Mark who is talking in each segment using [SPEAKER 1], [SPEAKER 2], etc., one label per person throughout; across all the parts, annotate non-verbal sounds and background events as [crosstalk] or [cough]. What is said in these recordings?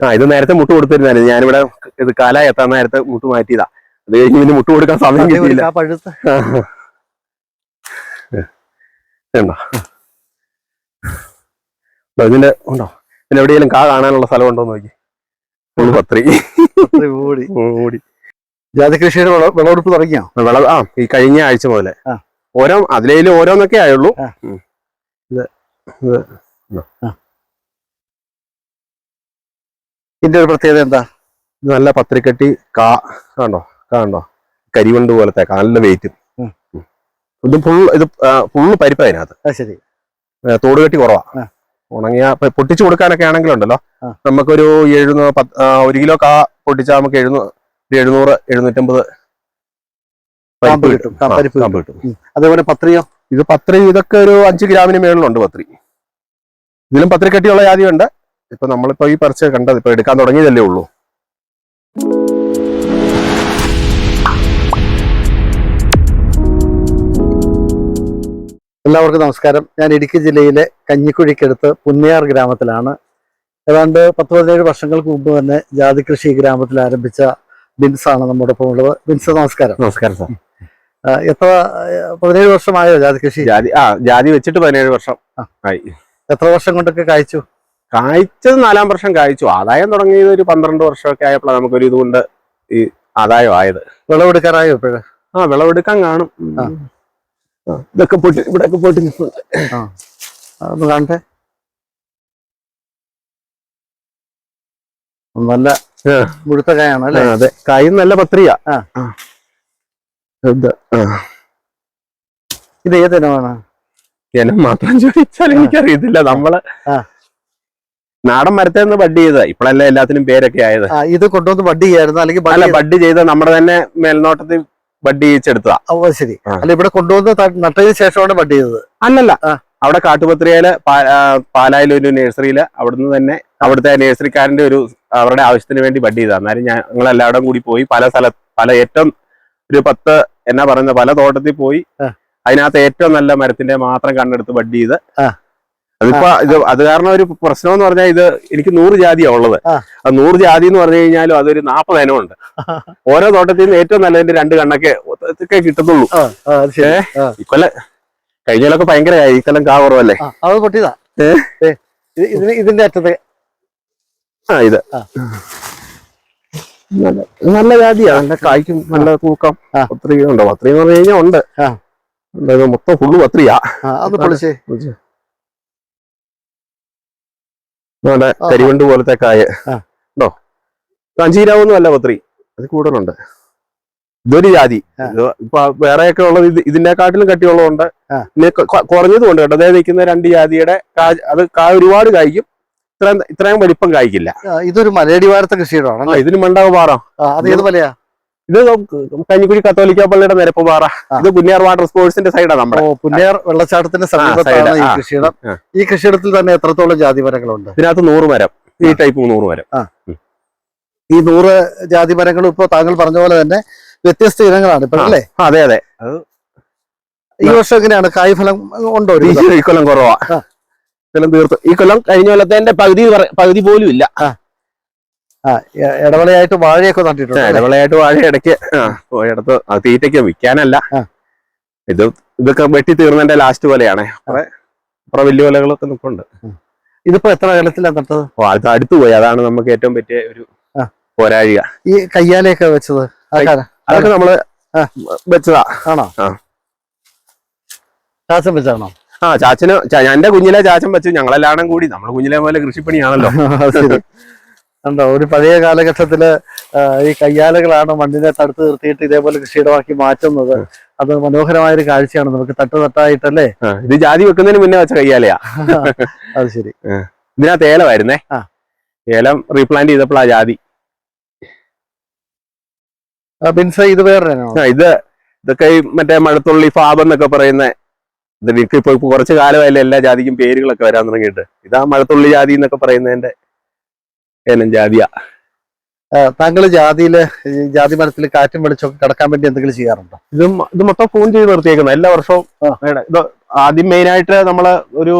[SPEAKER 1] ആ ഇത് നേരത്തെ മുട്ട് കൊടുത്തിരുന്നാലും ഞാനിവിടെ ഇത് കാലായി എത്താൻ നേരത്തെ മുട്ട് മാറ്റിയതാ. അത് കഴിഞ്ഞ് പിന്നെ മുട്ട് കൊടുക്കാൻ സമയം കിട്ടിയില്ല. ഇതിന്റെ ഉണ്ടോ? പിന്നെ എവിടെയെങ്കിലും കാ കാണാനുള്ള സ്ഥലം ഉണ്ടോ നോക്കി. ഉള്ളു പത്രി.
[SPEAKER 2] ഓടി
[SPEAKER 1] ഓടി
[SPEAKER 2] ജാതി കൃഷിയുടെ വിള- വിളവെടുപ്പ് തുടങ്ങിയോ?
[SPEAKER 1] വിള ആ ഈ കഴിഞ്ഞ ആഴ്ച മുതലേ.
[SPEAKER 2] ആ.
[SPEAKER 1] ഓരോ അതിലേലും ഓരോന്നൊക്കെ ആയുള്ളൂ. ഇത്. ഇത് ഇത്.
[SPEAKER 2] ഇതിന്റെ ഒരു പ്രത്യേകത എന്താ?
[SPEAKER 1] നല്ല പത്രിക്കട്ടി കാ കണ്ടോ? കണ്ടോ? കരിവണ്ട് പോലത്തെ നല്ല വെയിറ്റ്. ഇത് ഫുൾ ഇത് ഫുള്ള് പരിപ്പ് അതിനകത്ത്.
[SPEAKER 2] അത് ശരി.
[SPEAKER 1] തോട് തോടുകെട്ടി കുറവാ. ഉണങ്ങിയ പൊട്ടിച്ചു കൊടുക്കാനൊക്കെ ആണെങ്കിലുണ്ടല്ലോ
[SPEAKER 2] ഉണ്ടല്ലോ.
[SPEAKER 1] നമുക്കൊരു എഴുന്നൂറ് ഒരു കിലോ കാ പൊട്ടിച്ചാൽ നമുക്ക് എഴുന്നൂറ് എഴുന്നൂറ് എഴുന്നൂറ്റമ്പത്
[SPEAKER 2] കാമ്പ് കിട്ടും,
[SPEAKER 1] കാമ്പ് കിട്ടും.
[SPEAKER 2] അതേപോലെ പത്രിയോ?
[SPEAKER 1] ഇത് പത്രി ഇതൊക്കെ ഒരു അഞ്ച് ഗ്രാമിന് മേളിലുണ്ട് പത്രി. ഇതിലും പത്രിക്കട്ടിയുള്ള ജാതിയുണ്ട്. ഇപ്പൊ നമ്മളിപ്പോ ഈ പറിച്ച കണ്ടത് ഇപ്പൊ എടുക്കാൻ തുടങ്ങിയതല്ലേ ഉള്ളൂ.
[SPEAKER 2] എല്ലാവർക്കും നമസ്കാരം. ഞാൻ ഇടുക്കി ജില്ലയിലെ കഞ്ഞിക്കുഴിക്കടുത്ത് പുന്നയാർ ഗ്രാമത്തിലാണ്. ഏതാണ്ട് പത്ത് പതിനേഴ് വർഷങ്ങൾക്ക് മുമ്പ് തന്നെ ജാതി കൃഷി ഗ്രാമത്തിൽ ആരംഭിച്ച ബിൻസ് ആണ് നമ്മുടെ ഒപ്പം ഉള്ളത്. ബിൻസ് നമസ്കാരം.
[SPEAKER 1] നമസ്കാരം സാർ.
[SPEAKER 2] എത്ര പതിനേഴ് വർഷമായോ ജാതി കൃഷി?
[SPEAKER 1] ജാതി ആ ജാതി വെച്ചിട്ട് പതിനേഴ് വർഷം ആയി.
[SPEAKER 2] എത്ര വർഷം കൊണ്ടൊക്കെ കായ്ച്ചു?
[SPEAKER 1] കായ്ച്ചത് നാലാം വർഷം കായ്ച്ചു. ആദായം തുടങ്ങിയത് ഒരു പന്ത്രണ്ട് വർഷമൊക്കെ ആയപ്പോഴാണ് നമുക്കൊരു ഇതുകൊണ്ട് ഈ ആദായം ആയത്.
[SPEAKER 2] വിളവെടുക്കാറായോ ഇപ്പോഴും?
[SPEAKER 1] ആ വിളവെടുക്കാൻ കാണും. ഇതൊക്കെ പൊട്ടി ഇവിടെയൊക്കെ പൊട്ടി.
[SPEAKER 2] ഒന്ന് കാണട്ടെ. നല്ല മുഴുത്ത കായാണ് അല്ലേ?
[SPEAKER 1] അതെ. കായും നല്ല.
[SPEAKER 2] ആ.
[SPEAKER 1] ഇത്.
[SPEAKER 2] ഇനം ഏത് ഇനമാണ്?
[SPEAKER 1] ജനം മാത്രം ചോദിച്ചാൽ എനിക്കറിയത്തില്ല.
[SPEAKER 2] നമ്മൾ.
[SPEAKER 1] നാടൻ മരത്തിൽ നിന്ന് ബഡ് ചെയ്ത ഇപ്പോഴല്ലേ എല്ലാത്തിനും പേരൊക്കെ ആയത്.
[SPEAKER 2] ഇത് കൊണ്ടുവന്ന് ബഡ് ചെയ്യായിരുന്നു. അല്ലെങ്കിൽ
[SPEAKER 1] അല്ല
[SPEAKER 2] ബഡ്
[SPEAKER 1] ചെയ്ത നമ്മുടെ തന്നെ മേൽനോട്ടത്തിൽ ബഡ് ചെയ്യിച്ചെടുത്തതാ.
[SPEAKER 2] ശരി. അല്ല ഇവിടെ കൊണ്ടുവന്ന് നട്ടതിന് ശേഷമാണ് ബഡ് ചെയ്തത്.
[SPEAKER 1] അല്ലല്ല. അവിടെ കാട്ടുപത്രിയിൽ പാലായിൽ ഒരു നഴ്സറിയിൽ അവിടുന്ന് തന്നെ അവിടുത്തെ നഴ്സറിക്കാരന്റെ ഒരു അവരുടെ ആവശ്യത്തിന് വേണ്ടി ബഡ് ചെയ്ത അന്നേരം ഞങ്ങൾ എല്ലാവരും കൂടി പോയി പല സ്ഥല പല ഏറ്റവും ഒരു പത്ത് എന്നാ പറയുന്ന പല തോട്ടത്തിൽ പോയി. അതിനകത്ത് ഏറ്റവും നല്ല മരത്തിന്റെ മാത്രം കണ്ടെടുത്ത് ബഡ് ചെയ്ത്. അതിപ്പോ ഇത് അത് കാരണം ഒരു പ്രശ്നം എന്ന് പറഞ്ഞാൽ ഇത് എനിക്ക് നൂറ് ജാതിയാ ഉള്ളത്.
[SPEAKER 2] ആ.
[SPEAKER 1] നൂറ് ജാതി എന്ന് പറഞ്ഞു കഴിഞ്ഞാലും അതൊരു നാപ്പത് ഇനമുണ്ട്. ഓരോ തോട്ടത്തിൽ നിന്ന് ഏറ്റവും നല്ലതിന്റെ രണ്ട് കണ്ണൊക്കെ ഒക്കെ കിട്ടത്തുള്ളൂ.
[SPEAKER 2] പക്ഷേ.
[SPEAKER 1] ഇക്കൊല്ല കഴിഞ്ഞാലൊക്കെ ഭയങ്കരമായി. ഇക്കൊല്ലം കാ കുറവല്ലേ
[SPEAKER 2] അത് പൊട്ടിയതാ. ഇതിന്റെ അറ്റത്ത്
[SPEAKER 1] ആ ഇത്. നല്ല നല്ല ജാതിയാ. നല്ല കായ്ക്കും നല്ല തൂക്കം. പത്രിക ഉണ്ടോ പത്രിക എന്ന് പറഞ്ഞു കഴിഞ്ഞാൽ ഉണ്ട്. മൊത്തം ഫുള്ള് പത്രിയാ.
[SPEAKER 2] ആ, അത് പൊളിച്ചേ. ആഹാ.
[SPEAKER 1] കരിവണ്ട് പോലത്തെ കായ. ഉണ്ടോ? കാഞ്ചീരാവൊന്നും അല്ല പത്രി. അത് കൂടുതലുണ്ട്. ഇതൊരു ജാതി. ഇപ്പൊ വേറെയൊക്കെ ഉള്ളത് ഇത് ഇതിനെക്കാട്ടിലും കട്ടിയുള്ളതുണ്ട്. പിന്നെ കുറഞ്ഞതും ഉണ്ട് കേട്ടോ. അതായത് നിൽക്കുന്ന രണ്ട് ജാതിയുടെ കാ അത് കാ ഒരുപാട് കായ്ക്കും. ഇത്രയും ഇത്രയും വലിപ്പം കായ്ക്കില്ല.
[SPEAKER 2] ഇതൊരു മലയടി വാരത്തെ കൃഷിയുടെ
[SPEAKER 1] ഇതിന് മണ്ടാവ് പാറ.
[SPEAKER 2] അത് ഏത് മലയാ?
[SPEAKER 1] ഇത് കഞ്ഞിക്കുഴി കത്തോലിക്ക പള്ളിയുടെ നിരപ്പ് പാറ ഇത് പുന്നിയാർ വാട്ടർ സ്പോർട്സിന്റെ
[SPEAKER 2] സൈഡാണ്
[SPEAKER 1] നമ്മുടെ.
[SPEAKER 2] പുന്നേർ വെള്ളച്ചാട്ടത്തിന്റെ സമീപത്താണ് ഈ. കൃഷിയിടം. ഈ കൃഷിയിടത്തിൽ തന്നെ എത്രത്തോളം ജാതി മരങ്ങളുണ്ട്?
[SPEAKER 1] ഇതിനകത്ത് നൂറ് മരം. ഈ ടൈപ്പ് നൂറ് മരം.
[SPEAKER 2] ഈ നൂറ് ജാതി മരങ്ങളും ഇപ്പൊ താങ്കൾ പറഞ്ഞ പോലെ തന്നെ വ്യത്യസ്ത ഇനങ്ങളാണ് ഇപ്പൊ അല്ലേ?
[SPEAKER 1] അതെ അതെ.
[SPEAKER 2] ഈ വർഷം എങ്ങനെയാണ്? കായ്ഫലം ഉണ്ടോ
[SPEAKER 1] ഈ കൊല്ലം കുറവാ. കൊല്ലം തീർത്തു. ഈ കൊല്ലം കഴിഞ്ഞ കൊല്ലത്തെ പകുതി പകുതി പോലും ഇല്ല.
[SPEAKER 2] ഇടവേളയായിട്ട് വാഴയൊക്കെ നട്ടിട്ടുണ്ട്
[SPEAKER 1] ഇടവളയായിട്ട് വാഴ ഇടയ്ക്ക് ഇടത്ത് തീറ്റയ്ക്ക് വിൽക്കാനല്ല. ഇത് ഇതൊക്കെ വെട്ടി തീർന്നതിന്റെ ലാസ്റ്റ് പോലെയാണ്. കുറെ കുറെ വലിയ വിലകളൊക്കെ നിൽപ്പുണ്ട്
[SPEAKER 2] ഇതിപ്പോ എത്ര അകലത്തിലാണ് നട്ടത്?
[SPEAKER 1] ഓ അത് അടുത്ത് പോയി. അതാണ് നമുക്ക് ഏറ്റവും പറ്റിയ ഒരു. പോരാഴിക.
[SPEAKER 2] ഈ കയ്യാലയൊക്കെ വെച്ചത്
[SPEAKER 1] അതൊക്കെ
[SPEAKER 2] നമ്മൾ
[SPEAKER 1] വെച്ചതാ.
[SPEAKER 2] ആണോ. ചാച്ചൻ വെച്ചാണോ
[SPEAKER 1] ആ ചാച്ചന് എന്റെ കുഞ്ഞിലെ ചാച്ചൻ വെച്ചു ഞങ്ങളെല്ലാം കൂടി നമ്മൾ കുഞ്ഞിലെ പോലെ കൃഷിപ്പണിയാണല്ലോ. [laughs]
[SPEAKER 2] ഉണ്ടോ ഒരു പഴയ കാലഘട്ടത്തിൽ ഈ കയ്യാലകളാണ് മണ്ണിനെ തടുത്ത് നിർത്തിയിട്ട് ഇതേപോലെ കൃഷിയിടമാക്കി മാറ്റുന്നത്. അത് മനോഹരമായ ഒരു കാഴ്ചയാണ്. നമുക്ക് തട്ട് തട്ടായിട്ടല്ലേ?
[SPEAKER 1] ഇത് ജാതി വെക്കുന്നതിന് മുന്നേ വെച്ച കയ്യാലയാ. [laughs]
[SPEAKER 2] അത് ശരി.
[SPEAKER 1] ഇതിനകത്ത് ഏലമായിരുന്നേ. ഏലം റീപ്ലാന്റ് ചെയ്തപ്പോഴാ ജാതി.
[SPEAKER 2] ബിൻസ ഇത് വേറെ
[SPEAKER 1] ഇത് ഇതൊക്കെ ഈ മറ്റേ മഴത്തുള്ളി ഫാബ് എന്നൊക്കെ പറയുന്ന ഇത് ഇപ്പൊ ഇപ്പൊ കുറച്ച് കാലമായാലും എല്ലാ ജാതിക്കും പേരുകളൊക്കെ വരാൻ തുടങ്ങിയിട്ട്. ഇതാ മഴത്തുള്ളി ജാതി എന്നൊക്കെ പറയുന്നതിന്റെ ഏലം ജാതിയാ.
[SPEAKER 2] താങ്കൾ ജാതിയിൽ ജാതി മരത്തിൽ കാറ്റും വെളിച്ചമൊക്കെ കിടക്കാൻ വേണ്ടി എന്തെങ്കിലും ചെയ്യാറുണ്ടോ?
[SPEAKER 1] ഇത് ഇത് മൊത്തം ഫോൺ ചെയ്ത് നിർത്തിയേക്കുന്നത് എല്ലാ വർഷവും ഇത് ആദ്യം മെയിൻ ആയിട്ട് നമ്മൾ ഒരു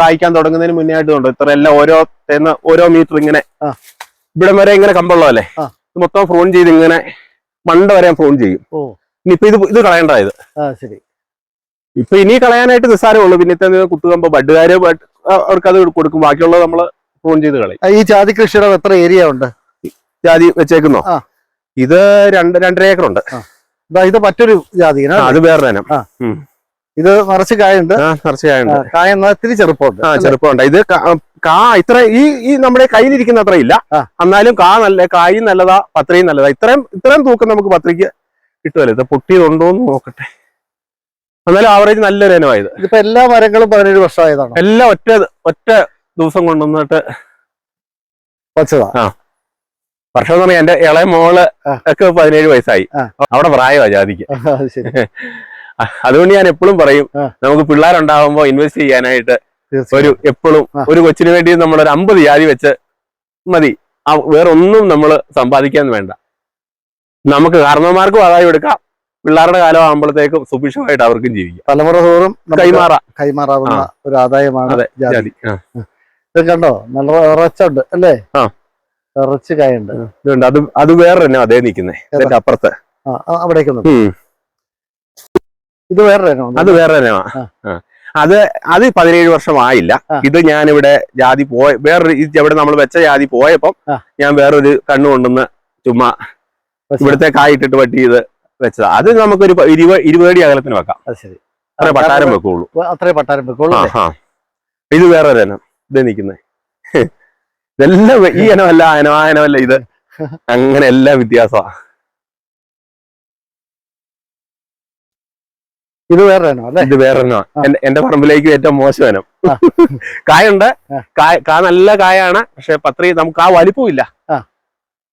[SPEAKER 1] കായ്ക്കാൻ തുടങ്ങുന്നതിന് മുന്നേ ആയിട്ട് ഉണ്ട് ഇത്ര എല്ലാം ഓരോ തേന്ന് ഓരോ മീറ്റർ ഇങ്ങനെ. ഇവിടെ വരെ ഇങ്ങനെ കമ്പുള്ളതല്ലേ?
[SPEAKER 2] അല്ലേ
[SPEAKER 1] ഇത് മൊത്തം ഫോൺ ചെയ്ത് ഇങ്ങനെ മണ്ട വരെ ഫോൺ ചെയ്യും. ഇനിയിപ്പോ ഇത് ഇത് കളയണ്ട ഇത്.
[SPEAKER 2] ആ ശരി.
[SPEAKER 1] ഇപ്പൊ ഇനി കളയാനായിട്ട് നിസ്സാരമേ ഉള്ളൂ. കുത്തുകമ്പോ ബഡുകാര് അവർക്കത് അവർക്ക് അത് കൊടുക്കും. ബാക്കിയുള്ളത് നമ്മൾ ഫോൺ ചെയ്ത് കളയും.
[SPEAKER 2] ഈ ജാതി കൃഷിയുടെ എത്ര ഏരിയ ഉണ്ട്?
[SPEAKER 1] ജാതി വെച്ചേക്കുന്നോ? ഇത് രണ്ട് രണ്ടര ഏക്കർ ഉണ്ട്
[SPEAKER 2] ഇത് മറ്റൊരു ജാതി
[SPEAKER 1] അത് വേറെ തന്നെ.
[SPEAKER 2] ഇത് നിറച്ച് കായുണ്ട്.
[SPEAKER 1] നിറച്ച്
[SPEAKER 2] കായുണ്ട്. കായ ഇത്തിരി ചെറുപ്പമുണ്ട്
[SPEAKER 1] ആ ചെറുപ്പമുണ്ട്. ഇത് കാ- ഇത്ര ഈ ഈ നമ്മുടെ കയ്യിലിരിക്കുന്ന അത്ര ഇല്ല. എന്നാലും കാ നല്ല കായും നല്ലതാ പത്രയും നല്ലതാ. ഇത്രയും ഇത്രയും തൂക്കം നമുക്ക് പത്രയ്ക്ക് കിട്ടുമല്ലോ. ഇത് പൊട്ടിയതുണ്ടോ എന്ന് നോക്കട്ടെ. എന്നാലും ആവറേജ് നല്ലൊരു ഇനമായത്
[SPEAKER 2] ഇതിപ്പോ എല്ലാ മരങ്ങളും പതിനേഴ് വർഷമായതാണ്?
[SPEAKER 1] എല്ലാം ഒറ്റ ഒറ്റ ദിവസം കൊണ്ടുവന്നിട്ട്
[SPEAKER 2] വച്ചതാ.
[SPEAKER 1] വർഷം എന്ന് പറഞ്ഞാൽ എന്റെ ഇളയ
[SPEAKER 2] മോൾ.
[SPEAKER 1] ഒക്കെ പതിനേഴ് വയസ്സായി. അവിടെ പ്രായമാ ജാതിക്ക്. അതുകൊണ്ട് ഞാൻ എപ്പോഴും പറയും. നമുക്ക് പിള്ളേരുണ്ടാവുമ്പോ ഇൻവെസ്റ്റ് ചെയ്യാനായിട്ട് ഒരു എപ്പോഴും ഒരു കൊച്ചിന് വേണ്ടി നമ്മൾ ഒരു അമ്പത് ജാതി വെച്ച് മതി. ആ വേറെ ഒന്നും നമ്മൾ സമ്പാദിക്കാൻ വേണ്ട. നമുക്ക് കാരണവന്മാർക്കും ആദായം എടുക്കാം. പിള്ളേരുടെ കാലം ആകുമ്പോഴത്തേക്കും സുഭിക്ഷമായിട്ട് അവർക്കും ജീവിക്കാം.
[SPEAKER 2] തലമുറ തോറും
[SPEAKER 1] കൈമാറാം.
[SPEAKER 2] കൈമാറാവുന്ന ഒരു ആദായമാണ് ജാതി. ഇത് കണ്ടോ? നല്ല ഇറച്ചുണ്ട് അല്ലേ. ഇറച്ച് കായുണ്ട്.
[SPEAKER 1] ഇതുണ്ട് അത് അത് വേറെ തന്നെ അതേ നിക്കുന്നേ. ഇതിന്റെ അപ്പുറത്ത്.
[SPEAKER 2] അവിടേക്ക് ഇത് വേറെ
[SPEAKER 1] അത് വേറെ തന്നെ. അത് അത് പതിനേഴ് വർഷമായില്ല. ഇത് ഞാനിവിടെ ജാതി പോയ വേറൊരു ഇവിടെ നമ്മൾ വെച്ച ജാതി പോയപ്പം ഞാൻ വേറൊരു കണ്ണു കൊണ്ടുവന്ന് ചുമ്മാ ഇവിടുത്തെ കായിട്ടിട്ട് വട്ടി ചെയ്ത് വെച്ചതാ. അത് നമുക്കൊരു ഒരു ഇരുപത് ഇരുപതടി അകലത്തിന് വെക്കാം. അത്ര പട്ടാരം വെക്കുള്ളൂ.
[SPEAKER 2] അത്രേ പട്ടാരം വെക്കുള്ളൂ
[SPEAKER 1] ഇത് വേറെ ഇനം ഇത് നിൽക്കുന്നത് ഇതെല്ലാം ഈ ഇനമല്ല ഇനം ആ ഇനമല്ല ഇത്. അങ്ങനെ എല്ലാം വ്യത്യാസമാ
[SPEAKER 2] ഇത് വേറെ അല്ലേ?
[SPEAKER 1] ഇത് വേറെ. എന്റെ പറമ്പിലേക്ക് ഏറ്റവും മോശം ഇനം. കായുണ്ട്. കാ നല്ല കായാണ് പക്ഷെ പത്രി നമുക്ക് ആ വലിപ്പമില്ല
[SPEAKER 2] ആ.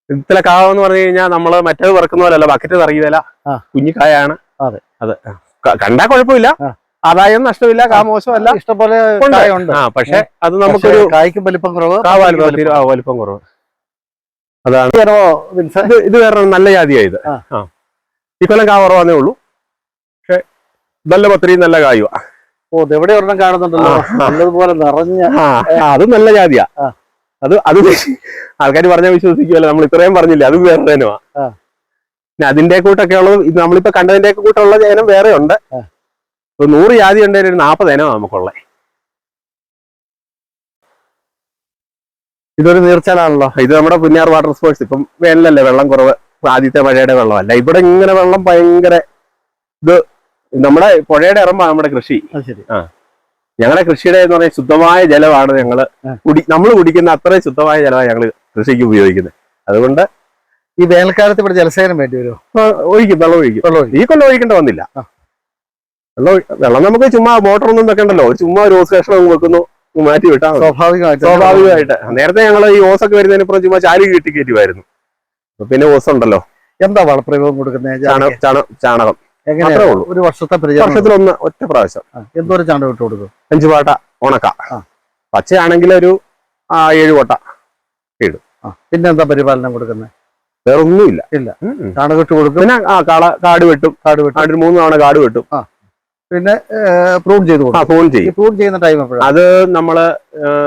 [SPEAKER 1] ഇത്തല കാവെന്ന് പറഞ്ഞു കഴിഞ്ഞാൽ നമ്മൾ മറ്റേത് പറക്കുന്ന പോലല്ല ബക്കറ്റ് തറയുകയില്ല കുഞ്ഞിക്കായാണ്
[SPEAKER 2] അതെ.
[SPEAKER 1] അതെ. കണ്ടാ കുഴപ്പമില്ല. ആദായം നഷ്ടമില്ല കാ മോശമല്ല.
[SPEAKER 2] ഇഷ്ടംപോലെ.
[SPEAKER 1] ആ പക്ഷെ അത് നമുക്കൊരു
[SPEAKER 2] കായ്ക്കും വലിപ്പം കുറവ്.
[SPEAKER 1] വലിപ്പം കുറവ്. അതാണ്. ഇത് ഇത് വേറെ നല്ല
[SPEAKER 2] ആ.
[SPEAKER 1] ആ. ഈ കൊല്ലം കാ കുറവാന്നേ ഉള്ളൂ. പക്ഷെ നല്ല പത്രിയും നല്ല കായുവാ.
[SPEAKER 2] ഓ ഇതെവിടെ എവിടെ ഒരെണ്ണം കാണുന്നുണ്ടല്ലോ. നല്ലതുപോലെ നിറഞ്ഞ
[SPEAKER 1] അത് നല്ല ജാതിയാ. അത് അത് ആൾക്കാർ പറഞ്ഞാൽ വിശ്വസിക്കുമല്ലോ നമ്മൾ ഇത്രയും പറഞ്ഞില്ലേ അത് വേറെ തന്നെ അതിന്റെ കൂട്ടൊക്കെ ഉള്ളത് ഇത് നമ്മളിപ്പോ കണ്ടതിന്റെ കൂട്ടുള്ള ജനം വേറെ ഉണ്ട്. ഇപ്പൊ നൂറ് ജാതി ഉണ്ടെങ്കിൽ ഒരു നാൽപ്പത് ഇനമാണ് നമുക്കുള്ളത്
[SPEAKER 2] ഇതൊരു നീർച്ചാലാണല്ലോ.
[SPEAKER 1] ഇത് നമ്മുടെ പുന്നാർ വാട്ടർ സ്പോർട്സ് ഇപ്പം വേനലല്ലേ വെള്ളം കുറവ്. ആദ്യത്തെ മഴയുടെ വെള്ളമല്ല. ഇവിടെ ഇങ്ങനെ വെള്ളം ഭയങ്കര ഇത് നമ്മുടെ പുഴയുടെ ഇറമ്പാണ് നമ്മുടെ കൃഷി.
[SPEAKER 2] ആ
[SPEAKER 1] ഞങ്ങളുടെ കൃഷിയുടെ എന്ന് പറഞ്ഞാൽ ശുദ്ധമായ ജലമാണ്
[SPEAKER 2] ഞങ്ങൾ
[SPEAKER 1] കുടി നമ്മൾ കുടിക്കുന്ന അത്രയും ശുദ്ധമായ ജലമാണ് ഞങ്ങൾ കൃഷിക്ക് ഉപയോഗിക്കുന്നത്. അതുകൊണ്ട്
[SPEAKER 2] ഈ വേനൽക്കാലത്ത് ഇവിടെ ജലസേചനം വേണ്ടി വരുമോ?
[SPEAKER 1] ഒഴിക്കും വെള്ളം ഒഴിക്കും. ഈ കൊല്ലം ഒഴിക്കേണ്ട വന്നില്ല. വെള്ളം ഒഴി- വെള്ളം നമുക്ക് ചുമ്മാ മോട്ടർ ഒന്നും വെക്കണ്ടല്ലോ. ഒരു ചുമ്മാ ഒരു ഓസ് കഷ്ണം അങ്ങ് വെക്കുന്നു. മാറ്റി വിട്ടാൽ
[SPEAKER 2] സ്വാഭാവികമായിട്ട്.
[SPEAKER 1] സ്വാഭാവികമായിട്ട്. നേരത്തെ ഞങ്ങൾ ഈ ഓസ് ഓസൊക്കെ വരുന്നതിന് ചുമ്മാ ചാലി കെട്ടി കയറ്റുമായിരുന്നു. പിന്നെ ഓസ് ഉണ്ടല്ലോ.
[SPEAKER 2] എന്താ വളപ്രയോഗം കൊടുക്കുന്നത്
[SPEAKER 1] ചാണകം
[SPEAKER 2] എങ്ങനെയാ. ഒരു വർഷത്തെ
[SPEAKER 1] വർഷത്തിലൊന്ന് ഒറ്റ പ്രാവശ്യം.
[SPEAKER 2] എന്തോ എന്തോരം ചാണകം ഇട്ട് കൊടുക്കും?
[SPEAKER 1] അഞ്ചു പാട്ട ഉണക്ക. പച്ചയാണെങ്കിൽ ഒരു ഏഴു കോട്ട
[SPEAKER 2] ഇടും. പിന്നെ എന്താ പരിപാലനം കൊടുക്കുന്നത്
[SPEAKER 1] വേറെ ഒന്നുമില്ല
[SPEAKER 2] ഇല്ല. ചാണകം ഇട്ട് കൊടുക്കും.
[SPEAKER 1] പിന്നെ ആ കാള കാട് വെട്ടും.
[SPEAKER 2] കാട് വെട്ടും.
[SPEAKER 1] മൂന്ന് തവണ കാട് വെട്ടും.
[SPEAKER 2] പിന്നെ പ്രൂൺ ചെയ്ത്
[SPEAKER 1] പ്രൂൺ
[SPEAKER 2] കൊടുക്കും
[SPEAKER 1] ചെയ്യും.
[SPEAKER 2] പ്രൂൺ ചെയ്യുന്ന ടൈം എപ്പോഴാണ്
[SPEAKER 1] അത് നമ്മൾ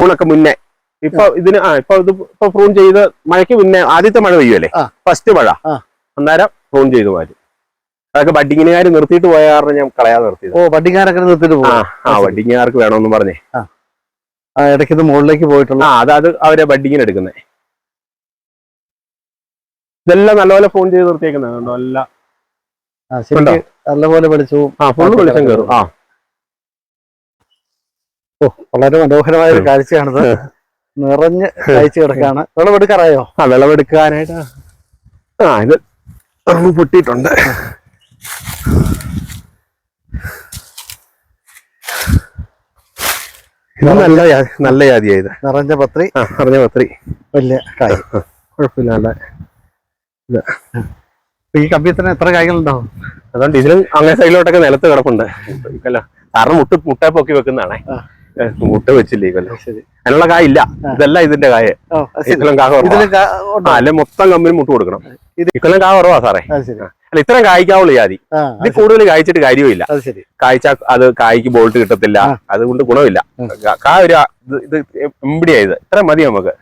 [SPEAKER 1] ഊണൊക്കെ മുന്നേ. ഇപ്പൊ ഇതിന് ആ ഇപ്പൊ ഇത് ഇപ്പൊ പ്രൂൺ ചെയ്ത് മഴയ്ക്ക് മുന്നേ ആദ്യത്തെ മഴ പെയ്യുമല്ലേ. ഫസ്റ്റ് മഴ.
[SPEAKER 2] ആ.
[SPEAKER 1] അന്നേരം പ്രൂൺ ചെയ്ത് മാറ്റും അതൊക്കെ ബഡിങ്ങിനുകാർ നിർത്തിയിട്ട് പോയ കാരണം ഞാൻ കളയാതെ നിർത്തി
[SPEAKER 2] ഓ ബഡിങ്ങാരൊക്കെ നിർത്തിട്ട്
[SPEAKER 1] ആ
[SPEAKER 2] പോകും
[SPEAKER 1] ആ ബഡിങ്ങാർക്ക് വേണമെന്ന് പറഞ്ഞേ.
[SPEAKER 2] ആ. ഇടയ്ക്ക് ഇത് മുകളിലേക്ക് പോയിട്ടുള്ള
[SPEAKER 1] ആ അത് അത് അവരെ ബഡിങ്ങിന് എടുക്കുന്നേ. ഇതെല്ലാം നല്ലപോലെ ഫോൺ ചെയ്ത് നിർത്തിയേക്കുന്നത് കണ്ടോ? എല്ലാം
[SPEAKER 2] നല്ലപോലെ വെളിച്ചവും
[SPEAKER 1] ആ ഫുള്ള് വെളിച്ചം കയറും. ആ.
[SPEAKER 2] വളരെ മനോഹരമായ ഒരു കാഴ്ചയാണിത് നിറഞ്ഞ് കാഴ്ച കിടക്കാണ്. വിളവെടുക്കാറായോ?
[SPEAKER 1] ആ വിളവെടുക്കാനായിട്ട്. ആ ഇത് പൊട്ടിയിട്ടുണ്ട്. ഇത് നല്ല നല്ല നല്ല ജാതിയായത്
[SPEAKER 2] നിറഞ്ഞ പത്രി.
[SPEAKER 1] ആ നിറഞ്ഞ പത്രി.
[SPEAKER 2] വലിയ കായ്.
[SPEAKER 1] കുഴപ്പമില്ല നല്ല
[SPEAKER 2] ഇപ്പൊ ഈ കമ്പിയത്തിന് എത്ര കായ്കളുണ്ടാവും?
[SPEAKER 1] അതുകൊണ്ട് ഇതിലും അങ്ങനെ സൈഡിലോട്ടൊക്കെ നിലത്ത് കിടപ്പുണ്ട്. ഇല്ല കാരണം മുട്ട് മുട്ട പൊക്കി വെക്കുന്നതാണേ. മുട്ട വെച്ചില്ലേ ഈ കൊല്ലം
[SPEAKER 2] ശരി.
[SPEAKER 1] അതിനുള്ള കായ
[SPEAKER 2] ഇല്ല
[SPEAKER 1] ഇതല്ല ഇതിന്റെ കായ. ഇക്കൊല്ലം കാ കുറവാ.
[SPEAKER 2] ഇതിൽ കാ- ഉണ്ടോ?
[SPEAKER 1] ആ, അല്ലെ മൊത്തം കമ്പനി മുട്ട് കൊടുക്കണം. ഇക്കൊല്ലം കാ കുറവാ സാറേ. അല്ല ഇത്രയും കായ്ക്കാവുള്ളൂ ജാതി ഇത് കൂടുതൽ കായ്ച്ചിട്ട് കാര്യമില്ല കായ്ച്ച അത് കായ്ക്ക് ബോൾട്ട് കിട്ടത്തില്ല. അതുകൊണ്ട് ഗുണമില്ല. കായ ഒരു ഇത് ഇത് എമ്പിടിയായത് ഇത്ര മതി നമുക്ക്.